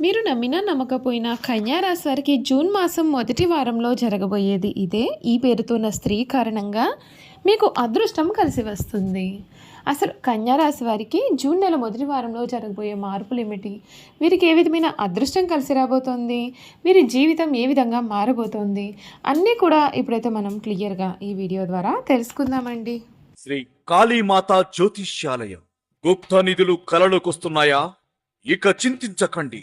మీరు నమ్మినా నమ్మకపోయినా కన్యారాశి వారికి జూన్ మాసం మొదటి వారంలో జరగబోయేది ఇదే. ఈ పేరుతోన్న స్త్రీ కారణంగా మీకు అదృష్టం కలిసి వస్తుంది. అసలు కన్యారాశి వారికి జూన్ నెల మొదటి వారంలో జరగబోయే మార్పులు ఏమిటి? వీరికి ఏ విధమైన అదృష్టం కలిసి రాబోతోంది? వీరి జీవితం ఏ విధంగా మారబోతోంది? అన్నీ కూడా ఇప్పుడైతే మనం క్లియర్గా ఈ వీడియో ద్వారా తెలుసుకుందామండి. శ్రీ కాళీమాత జ్యోతిష్యాలయం. గుప్త నిధులు కలలోకొస్తున్నాయా? ఇక చింతించకండి.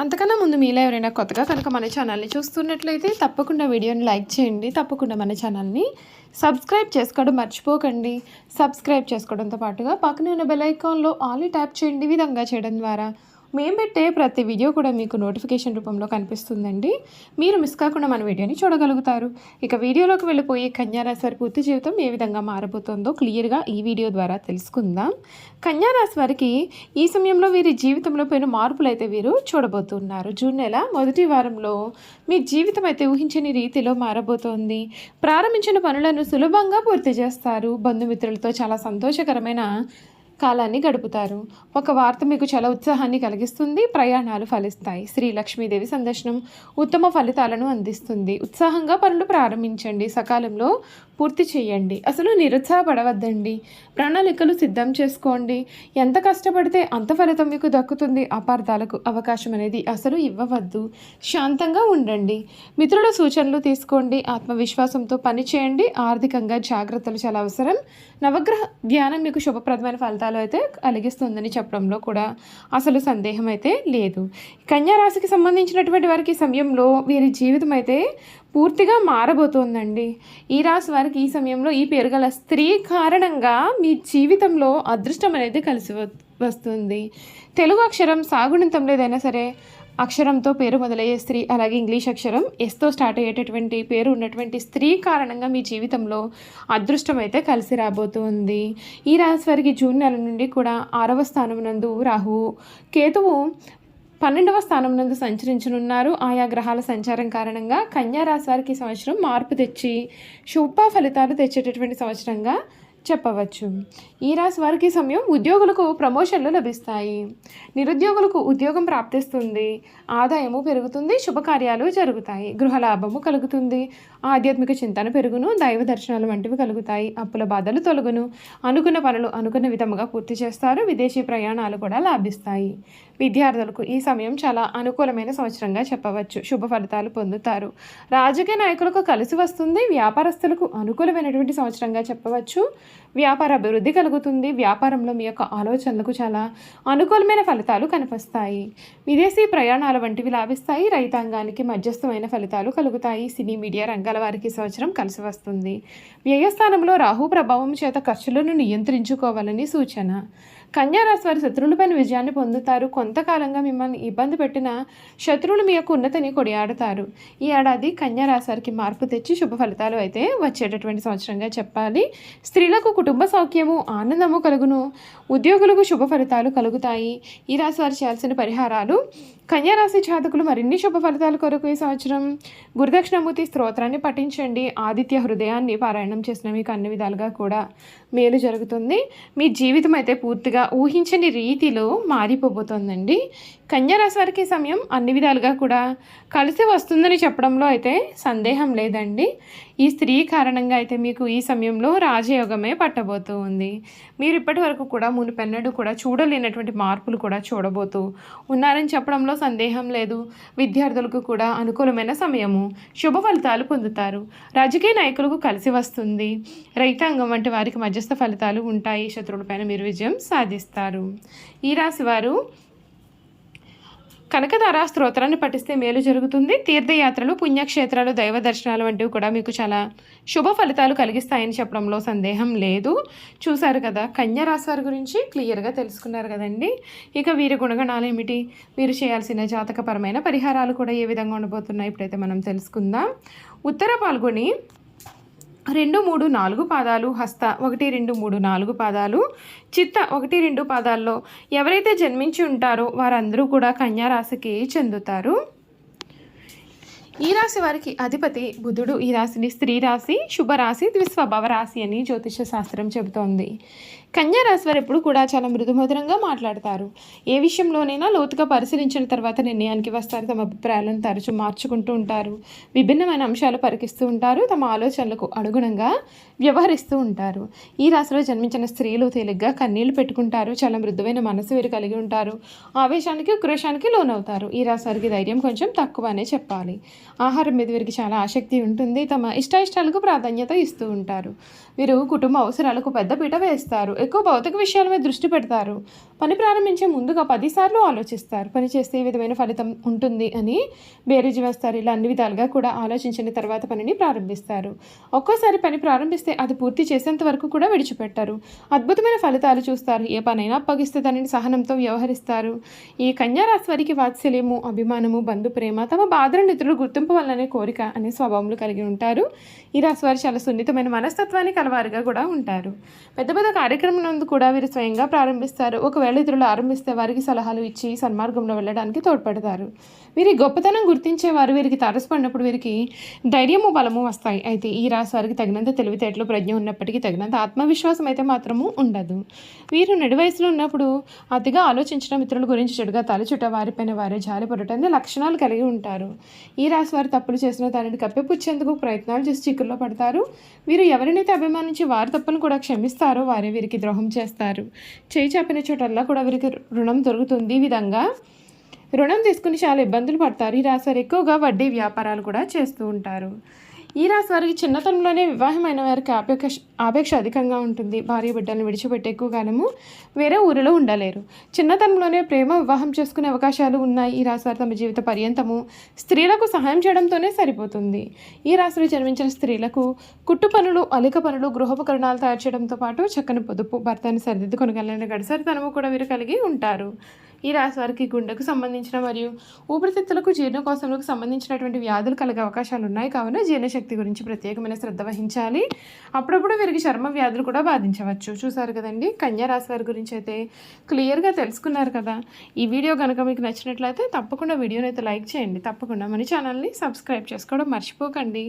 అంతకన్నా ముందు మీలో ఎవరైనా కొత్తగా కనుక మన ఛానల్ని చూస్తున్నట్లయితే తప్పకుండా వీడియోని లైక్ చేయండి తప్పకుండా మన ఛానల్ని సబ్స్క్రైబ్ చేసుకోవడం మర్చిపోకండి. సబ్స్క్రైబ్ చేసుకోవడంతో పాటుగా పక్కనే ఉన్న బెల్ ఐకాన్లో ఆల్ ట్యాప్ చేయండి విధంగా చేయడం ద్వారా. మేము పెట్టే ప్రతి వీడియో కూడా మీకు నోటిఫికేషన్ రూపంలో కనిపిస్తుందండి. మీరు మిస్ కాకుండా మన వీడియోని చూడగలుగుతారు. ఇక వీడియోలోకి వెళ్ళిపోయి కన్యారాశి వారి పూర్తి జీవితం ఏ విధంగా మారబోతుందో క్లియర్గా ఈ వీడియో ద్వారా తెలుసుకుందాం. కన్యారాశి వారికి ఈ సమయంలో వీరి జీవితంలో పోయిన మార్పులు అయితే వీరు చూడబోతున్నారు. జూన్ నెల మొదటి వారంలో మీ జీవితం అయితే ఊహించని రీతిలో మారబోతోంది. ప్రారంభించిన పనులను సులభంగా పూర్తి చేస్తారు. బంధుమిత్రులతో చాలా సంతోషకరమైన కాలాన్ని గడుపుతారు. ఒక వార్త మీకు చాలా ఉత్సాహాన్ని కలిగిస్తుంది. ప్రయాణాలు ఫలిస్తాయి. శ్రీ లక్ష్మీదేవి సందర్శనం ఉత్తమ ఫలితాలను అందిస్తుంది. ఉత్సాహంగా పనులు ప్రారంభించండి. సకాలంలో పూర్తి చేయండి. అసలు నిరుత్సాహపడవద్దండి. ప్రణాళికలు సిద్ధం చేసుకోండి. ఎంత కష్టపడితే అంత ఫలితం మీకు దక్కుతుంది. అపార్థాలకు అవకాశం అనేది అసలు ఇవ్వవద్దు. శాంతంగా ఉండండి. మిత్రుల సూచనలు తీసుకోండి. ఆత్మవిశ్వాసంతో పని చేయండి. ఆర్థికంగా జాగ్రత్తలు చాలా అవసరం. నవగ్రహ ధ్యానం మీకు శుభప్రదమైన ఫలితాలు అయితే కలిగిస్తుందని చెప్పడంలో కూడా అసలు సందేహం అయితే లేదు. కన్యా రాశికి సంబంధించినటువంటి వారికి సమయంలో వీరి జీవితం అయితే పూర్తిగా మారబోతోందండి. ఈ రాశి వారికి ఈ సమయంలో ఈ పేరు గల స్త్రీ కారణంగా మీ జీవితంలో అదృష్టం అనేది కలిసి వస్తుంది. తెలుగు అక్షరం సాగుణంతం లేదైనా సరే అక్షరంతో పేరు మొదలయ్యే స్త్రీ అలాగే ఇంగ్లీష్ అక్షరం ఎస్తో స్టార్ట్ అయ్యేటటువంటి పేరు ఉన్నటువంటి స్త్రీ కారణంగా మీ జీవితంలో అదృష్టం అయితే కలిసి రాబోతుంది. ఈ రాశి వారికి జూన్ నెల నుండి కూడా ఆరవ స్థానం నందు రాహువు కేతువు పన్నెండవ స్థానం నందు సంచరించనున్నారు. ఆయా గ్రహాల సంచారం కారణంగా కన్యా రాశి వారికి సంవత్సరం మార్పు తెచ్చి శుభ ఫలితాలు తెచ్చేటటువంటి సంవత్సరంగా చెప్పవచ్చు. ఈ రాశి వారికి సమయం ఉద్యోగులకు ప్రమోషన్లు లభిస్తాయి. నిరుద్యోగులకు ఉద్యోగం ప్రాప్తిస్తుంది. ఆదాయము పెరుగుతుంది. శుభకార్యాలు జరుగుతాయి. గృహలాభము కలుగుతుంది. ఆధ్యాత్మిక చింతన పెరుగును. దైవ దర్శనాలు వంటివి కలుగుతాయి. అప్పుల బాధలు తొలగును. అనుకున్న పనులు అనుకున్న విధముగా పూర్తి చేస్తారు. విదేశీ ప్రయాణాలు కూడా లాభిస్తాయి. విద్యార్థులకు ఈ సమయం చాలా అనుకూలమైన సంవత్సరంగా చెప్పవచ్చు. శుభ ఫలితాలు పొందుతారు. రాజకీయ నాయకులకు కలిసి వస్తుంది. వ్యాపారస్తులకు అనుకూలమైనటువంటి సంవత్సరంగా చెప్పవచ్చు. వ్యాపార అభివృద్ధి కలుగుతుంది. వ్యాపారంలో మీ యొక్క ఆలోచనలకు చాలా అనుకూలమైన ఫలితాలు కనిపిస్తాయి. విదేశీ ప్రయాణాల వంటివి లాభిస్తాయి. రైతాంగానికి మధ్యస్థమైన ఫలితాలు కలుగుతాయి. సినీ మీడియా రంగాల వారికి సంవత్సరం కలిసి వస్తుంది. వ్యయస్థానంలో రాహు ప్రభావం చేత ఖర్చులను నియంత్రించుకోవాలని సూచన. కన్యా రాశి వారి శత్రువులపైన విజయాన్ని పొందుతారు. కొంతకాలంగా మిమ్మల్ని ఇబ్బంది పెట్టిన శత్రువులు మీ యొక్క ఉన్నతిని కొడియాడతారు ఈ ఏడాది కన్యా వారికి మార్పు తెచ్చి శుభ ఫలితాలు అయితే వచ్చేటటువంటి సంవత్సరంగా చెప్పాలి. స్త్రీలకు కుటుంబ సౌఖ్యము ఆనందము కలుగును. ఉద్యోగులకు శుభ ఫలితాలు కలుగుతాయి. ఈ రాశి వారు చేయాల్సిన పరిహారాలు కన్యారాశి జాతకులు మరిన్ని శుభ ఫలితాల కొరకు ఈ సంవత్సరం గురుదక్షిణమూర్తి స్తోత్రాన్ని పఠించండి. ఆదిత్య హృదయాన్ని పారాయణం చేసిన మీకు అన్ని విధాలుగా కూడా మేలు జరుగుతుంది. మీ జీవితం అయితే పూర్తిగా ఊహించని రీతిలో మారిపోబోతోందండి. కన్యారాశి వారికి సమయం అన్ని విధాలుగా కూడా కలిసి వస్తుందని చెప్పడంలో అయితే సందేహం లేదండి. ఈ స్త్రీ కారణంగా అయితే మీకు ఈ సమయంలో రాజయోగమే పట్టబోతూ ఉంది. మీరు ఇప్పటి వరకు కూడా మునిపెన్నడూ కూడా చూడలేనటువంటి మార్పులు కూడా చూడబోతూ ఉన్నారని చెప్పడంలో సందేహం లేదు. విద్యార్థులకు కూడా అనుకూలమైన సమయము శుభ ఫలితాలు పొందుతారు. రాజకీయ నాయకులకు కలిసి వస్తుంది. రైతాంగం వంటి వారికి మధ్యస్థ ఫలితాలు ఉంటాయి. శత్రువులపైన మీరు విజయం సాధిస్తారు. ఈ రాశి వారు కనకధార స్తోత్రాన్ని పఠిస్తే మేలు జరుగుతుంది. తీర్థయాత్రలు పుణ్యక్షేత్రాలు దైవ దర్శనాలు వంటివి కూడా మీకు చాలా శుభ ఫలితాలు కలిగిస్తాయని చెప్పడంలో సందేహం లేదు. చూశారు కదా కన్యా రాశి వారి గురించి క్లియర్గా తెలుసుకున్నారు కదండి. ఇక వీరి గుణగణాలు ఏమిటి? వీరు చేయాల్సిన జాతకపరమైన పరిహారాలు కూడా ఏ విధంగా ఉండబోతున్నాయి? ఇప్పుడైతే మనం తెలుసుకుందాం. ఉత్తర పాల్గొని రెండు మూడు నాలుగు పాదాలు హస్త ఒకటి రెండు మూడు నాలుగు పాదాలు చిత్త ఒకటి రెండు పాదాల్లో ఎవరైతే జన్మించి ఉంటారో వారందరూ కూడా కన్యారాశికి చెందుతారు. ఈ రాశి వారికి అధిపతి బుధుడు. ఈ రాశిని స్త్రీ రాశి శుభరాశి ద్విస్వభావ రాశి అని జ్యోతిష శాస్త్రం చెబుతోంది. కన్యా రాశి వారు ఎప్పుడు కూడా చాలా మృదుమధురంగా మాట్లాడతారు. ఏ విషయంలోనైనా లోతుగా పరిశీలించిన తర్వాత నిర్ణయానికి వస్తారు. తమ అభిప్రాయాలను తరచూ మార్చుకుంటూ ఉంటారు. విభిన్నమైన అంశాలు పరికిస్తూ ఉంటారు. తమ ఆలోచనలకు అనుగుణంగా వ్యవహరిస్తూ ఉంటారు. ఈ రాశిలో జన్మించిన స్త్రీలు తేలిగ్గా కన్నీళ్ళు పెట్టుకుంటారు. చాలా మృదువైన మనసు వీరు కలిగి ఉంటారు. ఆవేశానికి ఉక్రోషానికి లోనవుతారు. ఈ రాశి వారికి ధైర్యం కొంచెం తక్కువనే చెప్పాలి. ఆహారం మీద వీరికి చాలా ఆసక్తి ఉంటుంది. తమ ఇష్టాయిష్టాలకు ప్రాధాన్యత ఇస్తూ ఉంటారు. వీరు కుటుంబ అవసరాలకు పెద్దపీట వేస్తారు. ఎక్కువ భౌతిక విషయాల మీద దృష్టి పెడతారు. పని ప్రారంభించే ముందుగా పదిసార్లు ఆలోచిస్తారు. పని చేస్తే ఈ విధమైన ఫలితం ఉంటుంది అని బేరీజు వేస్తారు ఇలా అన్ని విధాలుగా కూడా ఆలోచించిన తర్వాత పనిని ప్రారంభిస్తారు. ఒక్కోసారి పని ప్రారంభిస్తే అది పూర్తి చేసేంత వరకు కూడా విడిచిపెట్టారు. అద్భుతమైన ఫలితాలు చూస్తారు. ఏ పనైనా అప్పగిస్తే దానిని సహనంతో వ్యవహరిస్తారు. ఈ కన్యారాశి వారికి వాత్సల్యము అభిమానము బంధు ప్రేమ తమ బాధలను ఇతరులు గుర్తింపు వల్లనే కోరిక అనే స్వభావములు కలిగి ఉంటారు. ఈ రాశి వారు చాలా సున్నితమైన మనస్తత్వాన్ని కలవారుగా కూడా ఉంటారు. పెద్ద పెద్ద కార్యక్రమం నందు కూడా వీరు స్వయంగా ప్రారంభిస్తారు. ఒకవేళ ఇతరులు ఆరంభిస్తే వారికి సలహాలు ఇచ్చి సన్మార్గంలో వెళ్ళడానికి తోడ్పడతారు. వీరి గొప్పతనం గుర్తించేవారు వీరికి తారసపడినప్పుడు వీరికి ధైర్యము బలము వస్తాయి. అయితే ఈ రాశి వారికి తగినంత తెలివితేటలు ప్రజ్ఞ ఉన్నప్పటికీ తగినంత ఆత్మవిశ్వాసం అయితే మాత్రము ఉండదు. వీరు నడి వయసులో ఉన్నప్పుడు అతిగా ఆలోచించడం ఇతరుల గురించి చెడుగా తలచుట వారిపైన వారే జాలి పడటం లక్షణాలు కలిగి ఉంటారు. ఈ రాశి వారు తప్పులు చేసిన దానిని కప్పిపుచ్చేందుకు ప్రయత్నాలు చేసి చిక్కుల్లో పడతారు. వీరు ఎవరినైతే అభిమానించి వారి తప్పును కూడా క్షమిస్తారో వారే వీరికి ద్రోహం చేస్తారు. చేయి చాపిన చోటల్లా కూడా వీరికి రుణం దొరుకుతుంది ఈ విధంగా. రుణం తీసుకుని చాలా ఇబ్బందులు పడతారు. ఈ రాశి వారు ఎక్కువగా వడ్డీ వ్యాపారాలు కూడా చేస్తూ ఉంటారు. ఈ రాశి వారికి చిన్నతనంలోనే వివాహమైన వారికి ఆపేక్ష ఆపేక్ష అధికంగా ఉంటుంది. భార్య బిడ్డలను విడిచిపెట్టి ఎక్కువ కాలము వేరే ఊరిలో ఉండలేరు. చిన్నతనంలోనే ప్రేమ వివాహం చేసుకునే అవకాశాలు ఉన్నాయి. ఈ రాశి వారు తమ జీవిత పర్యంతము స్త్రీలకు సహాయం చేయడంతోనే సరిపోతుంది. ఈ రాశిలో జన్మించిన స్త్రీలకు కుట్టు పనులు అలిక పనులు గృహోపకరణాలు తయారు చేయడంతో పాటు చక్కని పొదుపు భర్తని సరిదిద్దుకొనగలని గడిసరితనము కూడా వీరు కలిగి ఉంటారు. ఈ రాశి వారికి గుండెకు సంబంధించిన మరియు ఊపిరితిత్తులకు జీర్ణకోశంలకు సంబంధించినటువంటి వ్యాధులు కలిగే అవకాశాలు ఉన్నాయి. కావున జీర్ణశక్తి గురించి ప్రత్యేకమైన శ్రద్ధ వహించాలి. అప్పుడప్పుడు వీరికి చర్మ వ్యాధులు కూడా బాధించవచ్చు. చూసారు కదండి? కన్యా రాశి వారి గురించి అయితే క్లియర్గా తెలుసుకున్నారు కదా. ఈ వీడియో కనుక మీకు నచ్చినట్లయితే తప్పకుండా వీడియోని అయితే లైక్ చేయండి. తప్పకుండా మన ఛానల్ని సబ్స్క్రైబ్ చేసుకోవడం మర్చిపోకండి.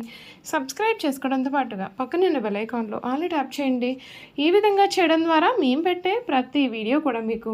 సబ్స్క్రైబ్ చేసుకోవడంతో పాటుగా పక్కన ఉన్న బెల్ ఐకాన్లో ఆల్ని ట్యాప్ చేయండి. ఈ విధంగా చేయడం ద్వారా మేము పెట్టే ప్రతి వీడియో కూడా మీకు